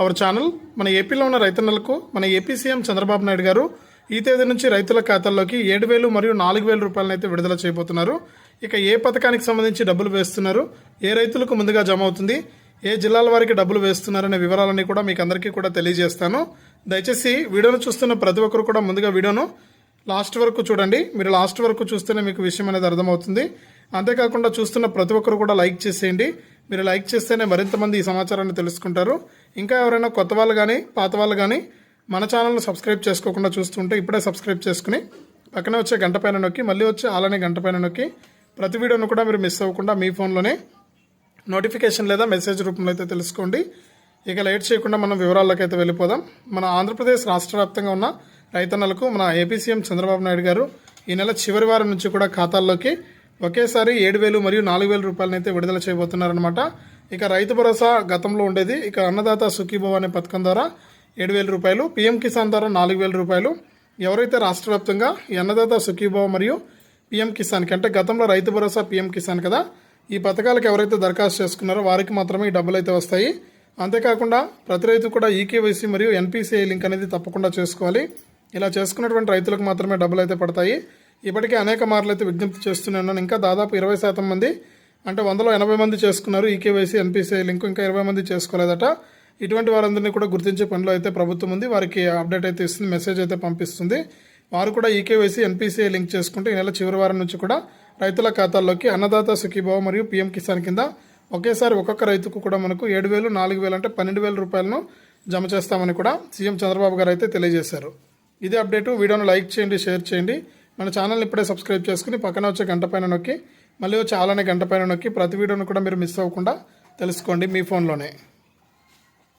Our channel మన ఏపీలో ఉన్న రైతన్నలకు మన ఏపీ సీఎం చంద్రబాబు నాయుడు గారు ఈ తేదీ నుంచి రైతుల ఖాతాల్లోకి ఏడు వేలు మరియు నాలుగు వేల రూపాయలను అయితే విడుదల చేయబోతున్నారు. ఇక ఏ పథకానికి సంబంధించి డబ్బులు వేస్తున్నారు ఏ రైతులకు ముందుగా జమ అవుతుంది ఏ జిల్లాల వారికి డబ్బులు వేస్తున్నారనే వివరాలన్నీ కూడా మీకు అందరికీ కూడా తెలియజేస్తాను. దయచేసి వీడియోను చూస్తున్న ప్రతి ఒక్కరు కూడా ముందుగా వీడియోను లాస్ట్ వరకు చూడండి. మీరు లాస్ట్ వరకు చూస్తేనే మీకు విషయం అనేది అర్థమవుతుంది. అంతేకాకుండా చూస్తున్న ప్రతి ఒక్కరు కూడా లైక్ చేసేయండి. మీరు లైక్ చేస్తేనే మరింత మంది ఈ సమాచారాన్ని తెలుసుకుంటారు. ఇంకా ఎవరైనా కొత్త వాళ్ళు కానీ పాత వాళ్ళు కానీ మన ఛానల్ను సబ్స్క్రైబ్ చేసుకోకుండా చూస్తుంటే ఇప్పుడే సబ్స్క్రైబ్ చేసుకుని పక్కనే వచ్చే గంట పైన నొక్కి మళ్ళీ వచ్చే అలానే గంట పైన నొక్కి ప్రతి వీడియోను కూడా మీరు మిస్ అవ్వకుండా మీ ఫోన్లోనే నోటిఫికేషన్ లేదా మెసేజ్ రూపంలో అయితే తెలుసుకోండి. ఇక లేట్ చేయకుండా మనం వివరాల్లోకి అయితే వెళ్ళిపోదాం. మన ఆంధ్రప్రదేశ్ రాష్ట్ర వ్యాప్తంగా ఉన్న రైతన్నలకు మన ఏపీ సీఎం చంద్రబాబు నాయుడు గారు ఈ నెల చివరి వారం నుంచి కూడా ఖాతాల్లోకి ఒకేసారి ఏడు వేలు మరియు నాలుగు వేల రూపాయలను అయితే విడుదల చేయబోతున్నారనమాట ఇక రైతు భరోసా గతంలో ఉండేది. ఇక అన్నదాత సుఖీభవ అనే పథకం ద్వారా ఏడు వేల రూపాయలు పీఎం కిసాన్ ద్వారా నాలుగు వేల రూపాయలు. ఎవరైతే రాష్ట్ర వ్యాప్తంగా ఈ అన్నదాత సుఖీభవ మరియు పీఎం కిసాన్కి అంటే గతంలో రైతు భరోసా పీఎం కిసాన్ కదా ఈ పథకాలకు ఎవరైతే దరఖాస్తు చేసుకున్నారో వారికి మాత్రమే ఈ డబ్బులు అయితే వస్తాయి. అంతేకాకుండా ప్రతి రైతు కూడా ఈకేవైసీ మరియు ఎన్పిసిఐ లింక్ అనేది తప్పకుండా చేసుకోవాలి. ఇలా చేసుకున్నటువంటి రైతులకు మాత్రమే డబ్బులు అయితే పడతాయి. ఇప్పటికే అనేక మార్లు అయితే విజ్ఞప్తి చేస్తూనే ఉన్నాను. ఇంకా దాదాపు ఇరవై శాతం మంది అంటే వందలో ఎనభై మంది చేసుకున్నారు ఈకేవైసీ ఎన్పిసిఐ లింక్ ఇంకా ఇరవై మంది చేసుకోలేదట. ఇటువంటి వారందరినీ కూడా గుర్తించే పనిలో అయితే ప్రభుత్వం ఉంది. వారికి అప్డేట్ అయితే ఇస్తుంది మెసేజ్ అయితే పంపిస్తుంది. వారు కూడా ఈకేవైసీ ఎన్పిసిఐ లింక్ చేసుకుంటే ఈ నెల చివరి వారం నుంచి కూడా రైతుల ఖాతాల్లోకి అన్నదాత సుఖీభావ మరియు పీఎం కిసాన్ కింద ఒకేసారి ఒక్కొక్క రైతుకు కూడా మనకు ఏడు వేలు నాలుగు వేలు అంటే పన్నెండు వేల రూపాయలను జమ చేస్తామని కూడా సీఎం చంద్రబాబు గారు అయితే తెలియజేశారు. ఇదే అప్డేటు. వీడియోను లైక్ చేయండి షేర్ చేయండి. మన ఛానల్ని ఇప్పుడే సబ్స్క్రైబ్ చేసుకుని పక్కన వచ్చే గంట పైన నొక్కి మళ్ళీ వచ్చే ఆలనే గంట పైన నొక్కి ప్రతి వీడియోను కూడా మీరు మిస్ అవ్వకుండా తెలుసుకోండి మీ ఫోన్లోనే.